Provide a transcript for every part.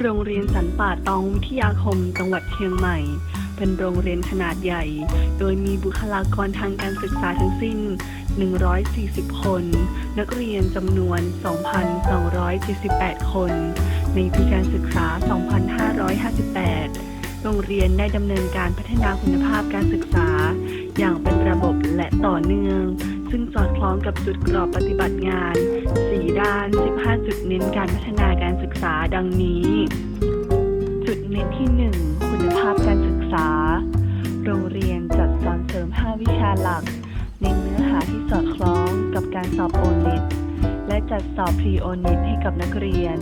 โรงเรียนสันป่าตองวิทยาคม จังหวัดเชียงใหม่ เป็นโรงเรียนขนาดใหญ่ โดยมีบุคลากรทางการศึกษาทั้งสิ้น 140 คน นักเรียนจำนวน 2,278 คน ในปีการศึกษา 2558 โรงเรียนได้ดำเนินการพัฒนาคุณภาพการศึกษา อย่างเป็นระบบและต่อเนื่อง ซึ่งสอดคล้องกับจุดกรอบปฏิบัติงาน 4 ด้าน 15 จุดเน้นการพัฒนาการศึกษาดังนี้ จุดเน้นที่ 1 คุณภาพการศึกษา โรงเรียนจัดสอนเสริม 5 วิชาหลักเน้นเนื้อหาที่สอดคล้องกับการสอบโอเน็ตและ จัดสอบพรีโอเน็ตให้กับนักเรียน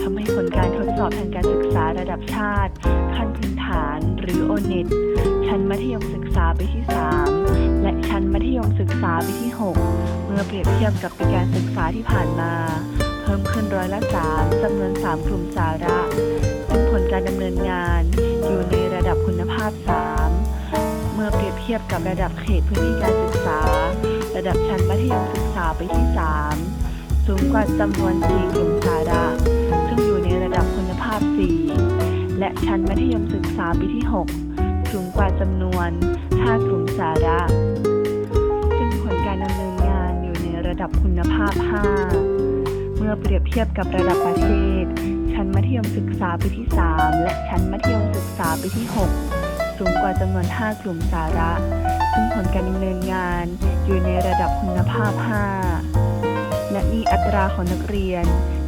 ทำให้ผลการทดสอบทางการศึกษาระดับชาติ ขั้นพื้นฐานหรือโอเน็ตชั้นมัธยมศึกษาปีที่ 3 และชั้นมัธยมศึกษาปีที่ 6 เมื่อเปรียบเทียบกับปีการศึกษาที่ผ่านมา เพิ่มขึ้นร้อยละ3จำนวน 3 กลุ่มสาระ ซึ่งผลการดำเนินงานอยู่ในระดับคุณภาพ 3 เมื่อเปรียบเทียบกับระดับเขตพื้นที่การศึกษา ระดับชั้นมัธยมศึกษาปีที่ 3 สูงกว่าจำนวน 4 กลุ่มสาระ ซึ่งอยู่ในระดับคุณภาพ 4 และชั้นมัธยมศึกษาปีที่ 6 สูงกว่าจำนวน 5 กลุ่มสาระ ซึ่งผลการดำเนินงานอยู่ในระดับคุณภาพ 5 เมื่อเปรียบเทียบกับระดับประเทศ ชั้นมัธยมศึกษาปีที่ 3 และชั้นมัธยมศึกษาปีที่ 6 สูงกว่าจำนวน 5 กลุ่มสาระ ซึ่งผลการดำเนินงานอยู่ในระดับคุณภาพ 5 และมีอัตราของนักเรียน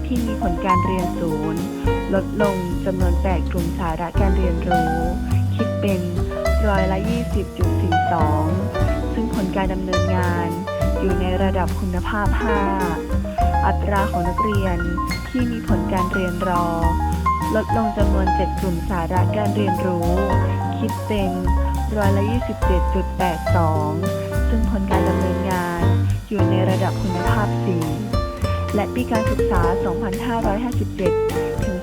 ที่มีผลการเรียนศูนย์ ลดลงจำนวน 8 กลุ่มสาระการเรียนรู้ คิดเป็นร้อยละ20.42 ซึ่งผลการดำเนินงานอยู่ในระดับคุณภาพ 5 อัตราของนักเรียนที่มีผลการเรียนรอ ลดลงจำนวน 7 กลุ่มสาระการเรียนรู้ คิดเป็นร้อยละ27.82 ซึ่งผลการ ระดับคุณภาพ 4 และปีการศึกษา 2557 ถึง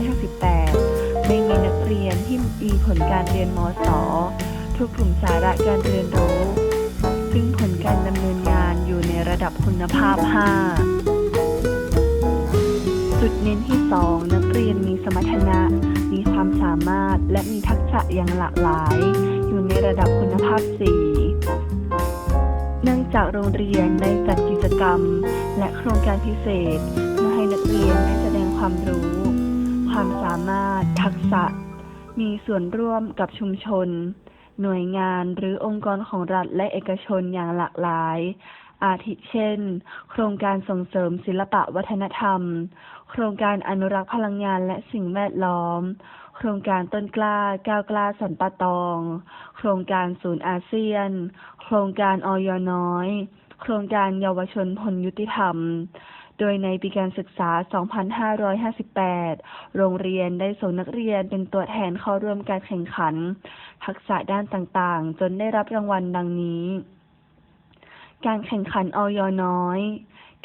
2558 ไม่มีนักเรียนที่มีผลการเรียนมศทุกกลุ่มสาระการเรียนรู้ ซึ่งผลการดำเนินงานอยู่ในระดับคุณภาพ 5 จุดเน้นที่ 2 นักเรียนมีสมรรถนะ มีความสามารถและมีทักษะอย่างหลากหลาย อยู่ในระดับคุณภาพ 4 จากโรงเรียนได้จัดกิจกรรม และโครงการพิเศษ เพื่อให้นักเรียนได้แสดงความรู้ ความสามารถ ทักษะ มีส่วนร่วมกับชุมชน หน่วยงานหรือองค์กรของรัฐและเอกชนอย่างหลากหลาย อาทิเช่น โครงการส่งเสริมศิลปะวัฒนธรรม โครงการอนุรักษ์พลังงานและสิ่งแวดล้อมโครงการต้นกล้าก้าวกล้าสันปะตอง โครงการศูนย์อาเซียน โครงการออยน้อย โครงการเยาวชนพลยุติธรรม โดยในปีการศึกษา 2558 โรงเรียนได้ส่งนักเรียนเป็นตัวแทนเข้าร่วมการแข่งขัน ทักษะด้านต่างๆ จนได้รับรางวัลดังนี้ การแข่งขันออยน้อย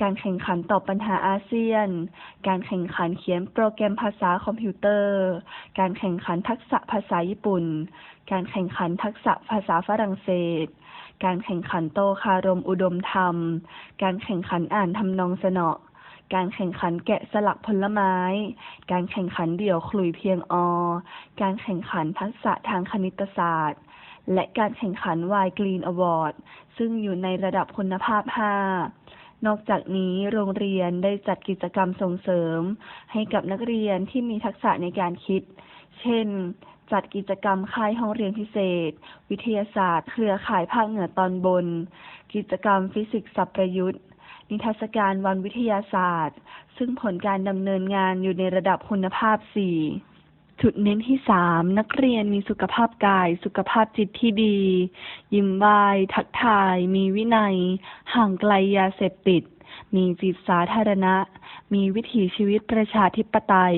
การแข่งขันตอบปัญหาอาเซียน การแข่งขันเขียนโปรแกรมภาษาคอมพิวเตอร์ การแข่งขันทักษะภาษาญี่ปุ่น การแข่งขันทักษะภาษาฝรั่งเศส การแข่งขันโตคารมอุดมธรรม การแข่งขันอ่านทำนองสนอการแข่งขันแกะสลักผลไม้ การแข่งขันเดี่ยวขลุ่ยเพียงอ การแข่งขันทักษะทางคณิตศาสตร์ และการแข่งขันวายกรีนอวอร์ดซึ่งอยู่ในระดับคุณภาพ 5 นอกจากนี้โรงเรียนได้จัดกิจกรรมส่งเสริม ให้กับนักเรียนที่มีทักษะในการคิด เช่น จัดกิจกรรมค่ายห้องเรียนพิเศษ วิทยาศาสตร์ เครือข่ายภาคเหนือตอนบน กิจกรรมฟิสิกส์สับประยุทธ์ นิทรรศการวันวิทยาศาสตร์ ซึ่งผลการดำเนินงานอยู่ในระดับคุณภาพ 4 จุดเน้นที่3นักเรียนมีสุขภาพกาย สุขภาพจิตที่ดี ยิ้มวาย ทักทาย มีวินัย ห่างไกลยาเสพติด มีจิตสาธารณะ มีวิถีชีวิตประชาธิปไตย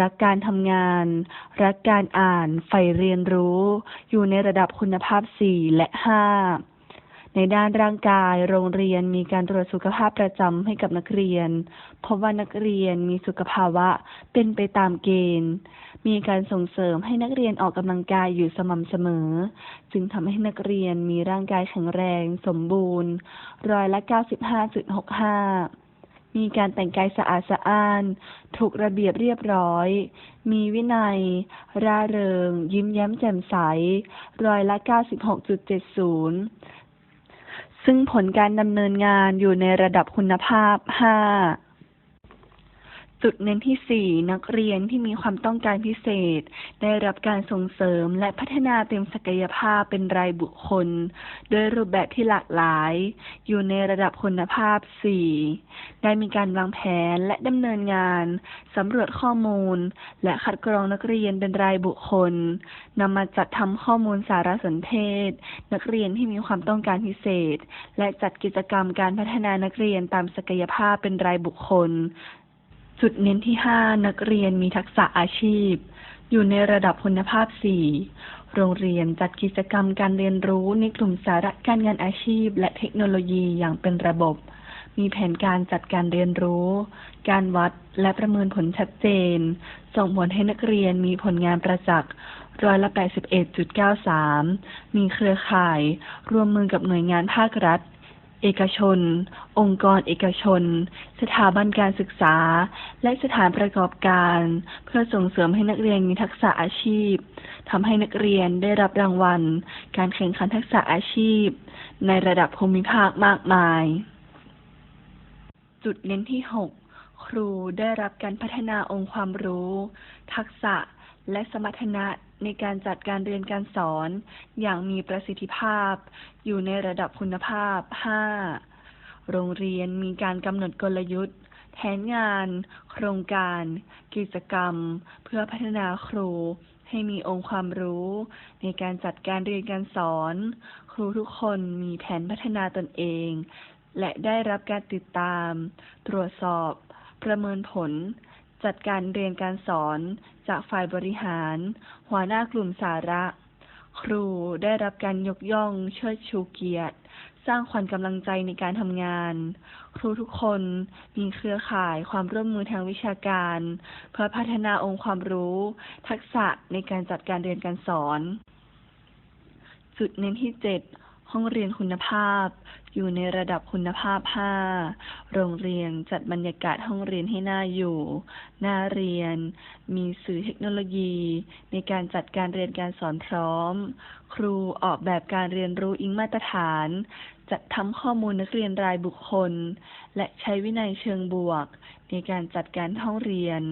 รักการทำงาน รักการอ่าน ใฝ่เรียนรู้ อยู่ในระดับคุณภาพ4และ5 ในด้านร่างกาย โรงเรียนมีการตรวจสุขภาพประจำให้กับนักเรียน พบว่านักเรียนมีสุขภาวะเป็นไปตามเกณฑ์ มีการส่งเสริมให้นักเรียนออกกำลังกายอยู่สม่ำเสมอ จึงทำให้นักเรียนมีร่างกายแข็งแรง สมบูรณ์ ร้อยละ 95.65มีการแต่งกายสะอาดสะอ้าน ถูกระเบียบเรียบร้อย มีวินัย ร่าเริง ยิ้มแย้มแจ่มใส ร้อยละ 96.70 ซึ่งผลการดำเนินงานอยู่ในระดับคุณภาพ5 จุดเน้นที่ 4 นักเรียนที่มีความต้องการพิเศษ ได้รับการส่งเสริมและพัฒนาเต็มศักยภาพเป็นรายบุคคล โดยรูปแบบที่หลากหลาย อยู่ในระดับคุณภาพ 4 ได้มีการวางแผนและดำเนินงานสำรวจข้อมูล และคัดกรองนักเรียนเป็นรายบุคคลนำมาจัดทำข้อมูลสารสนเทศ นักเรียนที่มีความต้องการพิเศษ และจัดกิจกรรมการพัฒนานักเรียนตามศักยภาพเป็นรายบุคคล จุดเน้นที่ 5 นักเรียนมีทักษะอาชีพ อยู่ในระดับคุณภาพ 4 โรงเรียนจัดกิจกรรมการเรียนรู้ในกลุ่มสาระการงานอาชีพ และเทคโนโลยีอย่างเป็นระบบ มีแผนการจัดการเรียนรู้ การวัดและประเมินผลชัดเจน ส่งผลให้นักเรียนมีผลงานประจักษ์ร้อยละ81.93 มีเครือข่ายร่วมมือกับหน่วยงานภาครัฐ เอกชน องค์กรเอกชน สถาบันการศึกษา และสถานประกอบการ เพื่อส่งเสริมให้นักเรียนมีทักษะอาชีพทำให้นักเรียนได้รับรางวัล การแข่งขันทักษะอาชีพ ในระดับภูมิภาคมากมาย จุดเน้นที่ 6 ครูได้รับการพัฒนาองค์ความรู้ ทักษะและสมรรถนะ ในการจัดการเรียนการสอน อย่างมีประสิทธิภาพ อยู่ในระดับคุณภาพ 5 โรงเรียนมีการกำหนดกลยุทธ์ แผนงาน โครงการ กิจกรรม เพื่อพัฒนาครู ให้มีองค์ความรู้ ในการจัดการเรียนการสอน ครูทุกคนมีแผนพัฒนาตนเอง และได้รับการติดตาม ตรวจสอบ ประเมินผล จัดการเรียนการสอน จากฝ่ายบริหาร หัวหน้ากลุ่มสาระ ครูได้รับการยกย่องเชิดชูเกียรติ สร้างขวัญกำลังใจในการทำงาน ครูทุกคนมีเครือข่ายความร่วมมือทางวิชาการ เพื่อพัฒนาองค์ความรู้ ทักษะในการจัดการเรียนการสอน จุดเน้นที่7 ห้องเรียนคุณภาพ อยู่ในระดับคุณภาพ 5 โรงเรียนจัดบรรยากาศห้องเรียนให้น่าอยู่ น่าเรียน มีสื่อเทคโนโลยี ในการจัดการเรียนการสอนพร้อม ครูออกแบบการเรียนรู้อิงมาตรฐาน จัดทำข้อมูลนักเรียนรายบุคคล และใช้วินัยเชิงบวก ในการจัดการห้องเรียน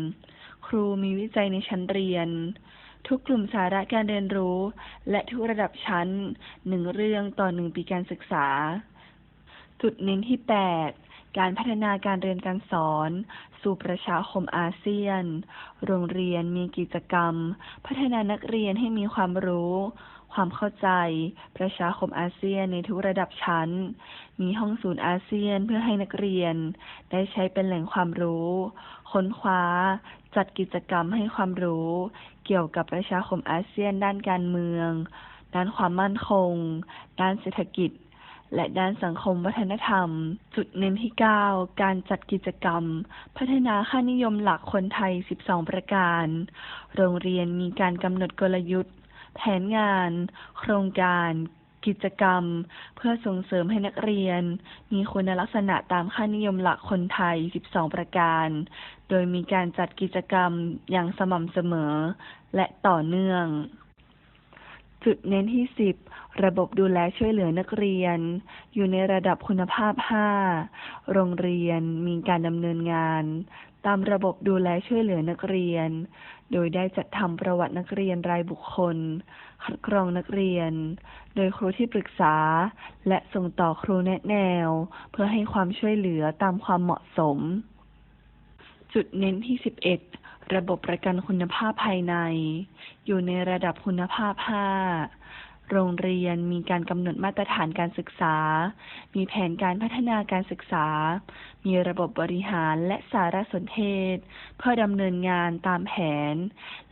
ครูมีวิจัยในชั้นเรียน ทุกกลุ่มสาระการเรียนรู้ และทุกระดับชั้นหนึ่งเรื่องต่อหนึ่งปีการศึกษา จุดเน้นที่ 8 การพัฒนาการเรียนการสอน สู่ประชาคมอาเซียน โรงเรียนมีกิจกรรม พัฒนานักเรียนให้มีความรู้ ความเข้าใจ ประชาคมอาเซียนในทุกระดับชั้น มีห้องศูนย์อาเซียนเพื่อให้นักเรียน ได้ใช้เป็นแหล่งความรู้ ค้นคว้า จัดกิจกรรมให้ความรู้ เกี่ยวกับประชาคมอาเซียน ด้านการเมือง ด้านความมั่นคง ด้านเศรษฐกิจ และด้านสังคมวัฒนธรรม จุดเน้นที่ 9 การจัดกิจกรรม พัฒนาค่านิยมหลักคนไทย 12 ประการ โรงเรียนมีการกำหนดกลยุทธ์ แผนงาน โครงการ กิจกรรม เพื่อส่งเสริมให้นักเรียน มีคุณลักษณะตามค่านิยมหลักคนไทย 12 ประการ โดยมีการจัดกิจกรรมอย่างสม่ำเสมอ และต่อเนื่อง จุดเน้นที่ 10 ระบบดูแลช่วยเหลือนักเรียน อยู่ในระดับคุณภาพ 5 โรงเรียนมีการดำเนินงาน ตามระบบดูแลช่วยเหลือนักเรียน โดยได้จัดทำประวัตินักเรียนรายบุคคล คัดกรองนักเรียน โดยครูที่ปรึกษา และส่งต่อครูแนะแนว เพื่อให้ความช่วยเหลือตามความเหมาะสม จุดเน้นที่ 11 ระบบประกันคุณภาพภายใน อยู่ในระดับคุณภาพ 5 โรงเรียนมีการกำหนดมาตรฐานการศึกษา มีแผนการพัฒนาการศึกษา มีระบบบริหารและสารสนเทศ เพื่อดำเนินงานตามแผน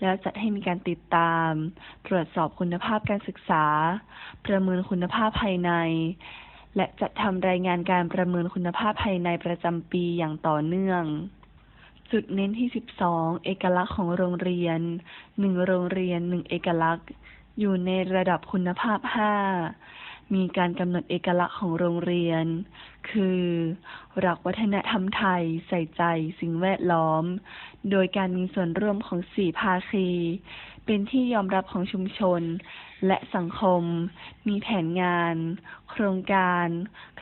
แล้วจัดให้มีการติดตาม ตรวจสอบคุณภาพการศึกษา ประเมินคุณภาพภายใน และจัดทำรายงานการประเมินคุณภาพภายในประจำปีอย่างต่อเนื่องจุดเน้นที่ 12 เอกลักษณ์ของโรงเรียน 1 โรงเรียน 1 เอกลักษณ์ อยู่ในระดับคุณภาพ 5 มีการกำหนดเอกลักษณ์ของโรงเรียน คือรักวัฒนธรรมไทยใส่ใจสิ่งแวดล้อม โดยการมีส่วนร่วมของสี่ภาคี เป็นที่ยอมรับของชุมชน และสังคม มีแผนงาน โครงการ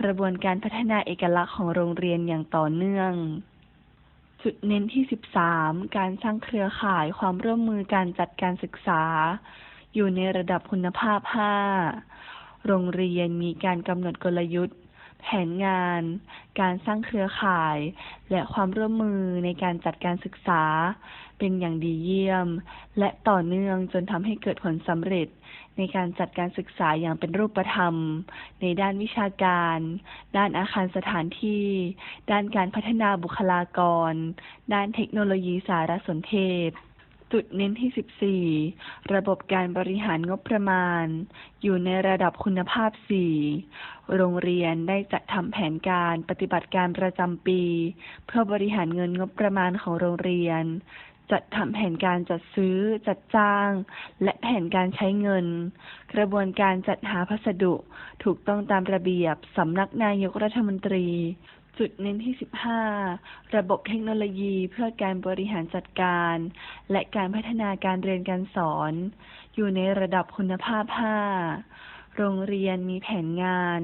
กระบวนการพัฒนาเอกลักษณ์ของโรงเรียนอย่างต่อเนื่องจุดเน้นที่ 13 การสร้างเครือข่ายความร่วมมือการจัดการศึกษา อยู่ในระดับคุณภาพ 5 โรงเรียนมีการกำหนดกลยุทธ์ แผนงาน การสร้างเครือข่าย และความร่วมมือในการจัดการศึกษา เป็นอย่างดีเยี่ยม และต่อเนื่องจนทำให้เกิดผลสำเร็จ ในการจัดการศึกษาอย่างเป็นรูปธรรม ในด้านวิชาการ ด้านอาคารสถานที่ ด้านการพัฒนาบุคลากร ด้านเทคโนโลยีสารสนเทศ จุดเน้นที่ 14 ระบบการบริหารงบประมาณ อยู่ในระดับคุณภาพ 4 โรงเรียนได้จัดทำแผนการปฏิบัติการประจำปี เพื่อบริหารเงินงบประมาณของโรงเรียน จัดทำแผนการจัดซื้อ จัดจ้าง และแผนการใช้เงิน กระบวนการจัดหาพัสดุ ถูกต้องตามระเบียบสำนักนายกรัฐมนตรี จุดเน้นที่ 15 ระบบเทคโนโลยีเพื่อการบริหารจัดการ และการพัฒนาการเรียนการสอน อยู่ในระดับคุณภาพ 5 โรงเรียนมีแผนงาน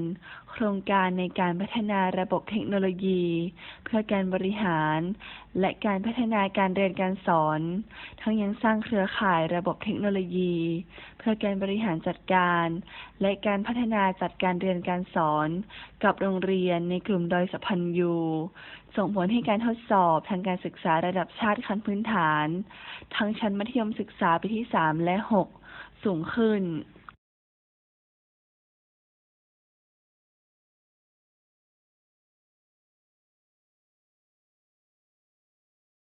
โครงการในการพัฒนาระบบเทคโนโลยี เพื่อการบริหาร และการพัฒนาการเรียนการสอน ทั้งยังสร้างเครือข่ายระบบเทคโนโลยี เพื่อการบริหารจัดการ และการพัฒนาจัดการเรียนการสอน กับโรงเรียนในกลุ่มดอยสัพพันยู ส่งผลให้การทดสอบทางการศึกษาระดับชาติขั้นพื้นฐาน ทั้งชั้นมัธยมศึกษาปีที่ 3 และ 6 สูงขึ้น